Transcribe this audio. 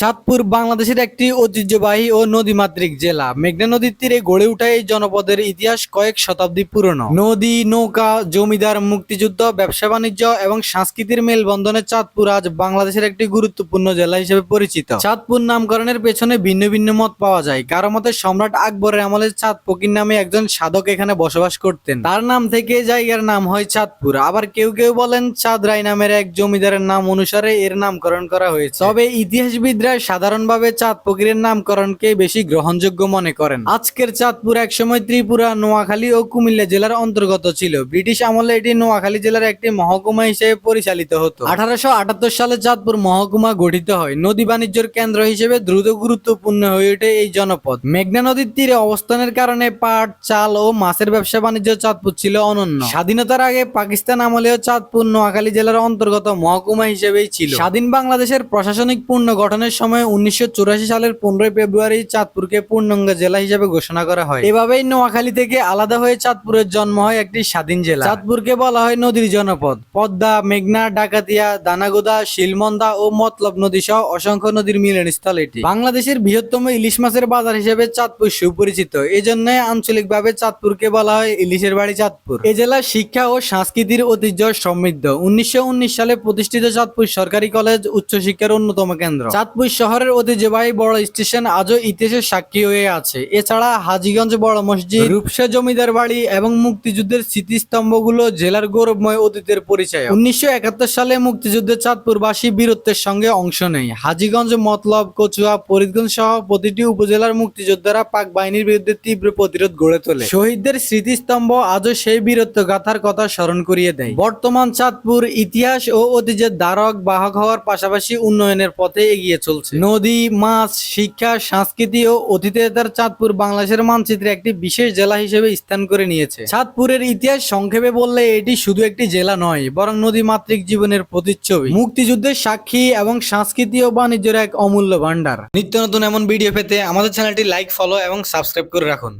চাঁদপুর বাংলাদেশের একটি ঐতিহ্যবাহী ও নদীমাতৃক জেলা। মেঘনা নদীর তীরে গড়ে ওঠা এই জনপদের ইতিহাস কয়েক শতাব্দী পুরনো। নদী, নৌকা, জমিদার, মুক্তিযুদ্ধ, ব্যবসা বাণিজ্য এবং সংস্কৃতির মেলবন্ধনে চাঁদপুর আজ বাংলাদেশের একটি গুরুত্বপূর্ণ জেলা হিসেবে পরিচিত। চাঁদপুর নামকরণের পেছনে ভিন্ন ভিন্ন মত পাওয়া যায়। কারও মতে সম্রাট আকবরের আমলে চাঁদ ফকির নামে একজন সাধক এখানে বসবাস করতেন। তার নাম থেকে জায়গার নাম হয় চাঁদপুর। আবার কেউ কেউ বলেন চাঁদ রায় নামের এক জমিদারের নাম অনুসারে এর নামকরণ করা হয়েছে। তবে ইতিহাসবিদরা সাধারণভাবে চাঁদ নামকরণকে বেশি গ্রহণযোগ্য মনে করেন। আজকের চাঁদপুর একসময় ত্রিপুরা, নোয়াখালী ও কুমিল্লা জেলার অন্তর্গত ছিল। ব্রিটিশ আমলে এটি নোয়াখালী জেলার একটি মহকুমা হিসেবে পরিচালিত হতো। আঠারোশো আটাত্তর সালে চাঁদপুর মহকুমা গঠিত হয়। নদী বাণিজ্যের কেন্দ্র হিসেবে দ্রুত গুরুত্বপূর্ণ হয়ে ওঠে এই জনপদ। মেঘনা নদীর তীরে অবস্থানের কারণে পাট, চাল ও মাছের ব্যবসা বাণিজ্য চাঁদপুর ছিল অনন্য। স্বাধীনতার আগে পাকিস্তান আমলেও চাঁদপুর, নোয়াখালী জেলার অন্তর্গত মহকুমা হিসেবেই ছিল। স্বাধীন বাংলাদেশের প্রশাসনিক পূর্ণ গঠনের সময় উনিশশো চুরাশি সালের পনেরোই ফেব্রুয়ারি চাঁদপুরকে পূর্ণাঙ্গ জেলা হিসেবে ঘোষণা করা হয়। এভাবেই নোয়াখালী থেকে আলাদা হয়ে চাঁদপুরের জন্ম হয় একটি স্বাধীন জেলা। চাঁদপুরকে বলা হয় নদীর জনপদ। পদ্মা, মেঘনা, ডাকাতিয়া, দানাগোদা, শিলমন্দা ও মতলব নদী সহ অসংখ্য নদীর মিলনস্থল এটি। বাংলাদেশের বৃহত্তম ইলিশ মাছের বাজার হিসেবে চাঁদপুর সুপরিচিত। এই জন্য আঞ্চলিকভাবে চাঁদপুরকে বলা হয় ইলিশের বাড়ি চাঁদপুর। এ জেলার শিক্ষা ও সংস্কৃতির ঐতিহ্য সমৃদ্ধ। উনিশশো উনিশ সালে প্রতিষ্ঠিত চাঁদপুর সরকারি কলেজ উচ্চশিক্ষার অন্যতম কেন্দ্র। চাঁদপুর শহরের ঐতিহ্যবাহী বড় স্টেশন আজও ইতিহাসের সাক্ষী হয়ে আছে। এছাড়া হাজীগঞ্জ বড় মসজিদ, রূপসা জমিদার বাড়ি এবং মুক্তিযুদ্ধের স্মৃতিস্তম্ভগুলো জেলার গৌরবময় অতীতের পরিচয়। উনিশশো একাত্তর সালে মুক্তিযুদ্ধে চাঁদপুরবাসী বীরত্বের সঙ্গে অংশ নেয়। হাজীগঞ্জ, মতলব, কচুয়া, ফরিদগঞ্জ সহ প্রতিটি উপজেলার মুক্তিযোদ্ধারা পাক বাহিনীর বিরুদ্ধে তীব্র প্রতিরোধ গড়ে তোলে। শহীদদের স্মৃতিস্তম্ভ আজও সেই বীরত্ব গাথার কথা স্মরণ করিয়ে দেয়। বর্তমান চাঁদপুর ইতিহাস ও ঐতিহ্যের দ্বারক বাহক হওয়ার পাশাপাশি উন্নয়নের পথে এগিয়ে চলছে। নদী, মাছ, শিক্ষা, সংস্কৃতি ও অতীতের চাঁদপুর বাংলাদেশের মানচিত্রে একটি বিশেষ জেলা হিসেবে স্থান করে নিয়েছে। চাঁদপুরের ইতিহাস সংক্ষেপে বললে এটি শুধু একটি জেলা নয়, বরং নদী মাতৃক জীবনের প্রতিচ্ছবি। মুক্তিযুদ্ধের সাক্ষী এবং সংস্কৃতি ও বাণিজ্যের এক অমূল্য ভান্ডার নিত্য নতুন এমন ভিডিও পেতে আমাদের চ্যানেলটি লাইক, ফলো এবং সাবস্ক্রাইব করে রাখুন।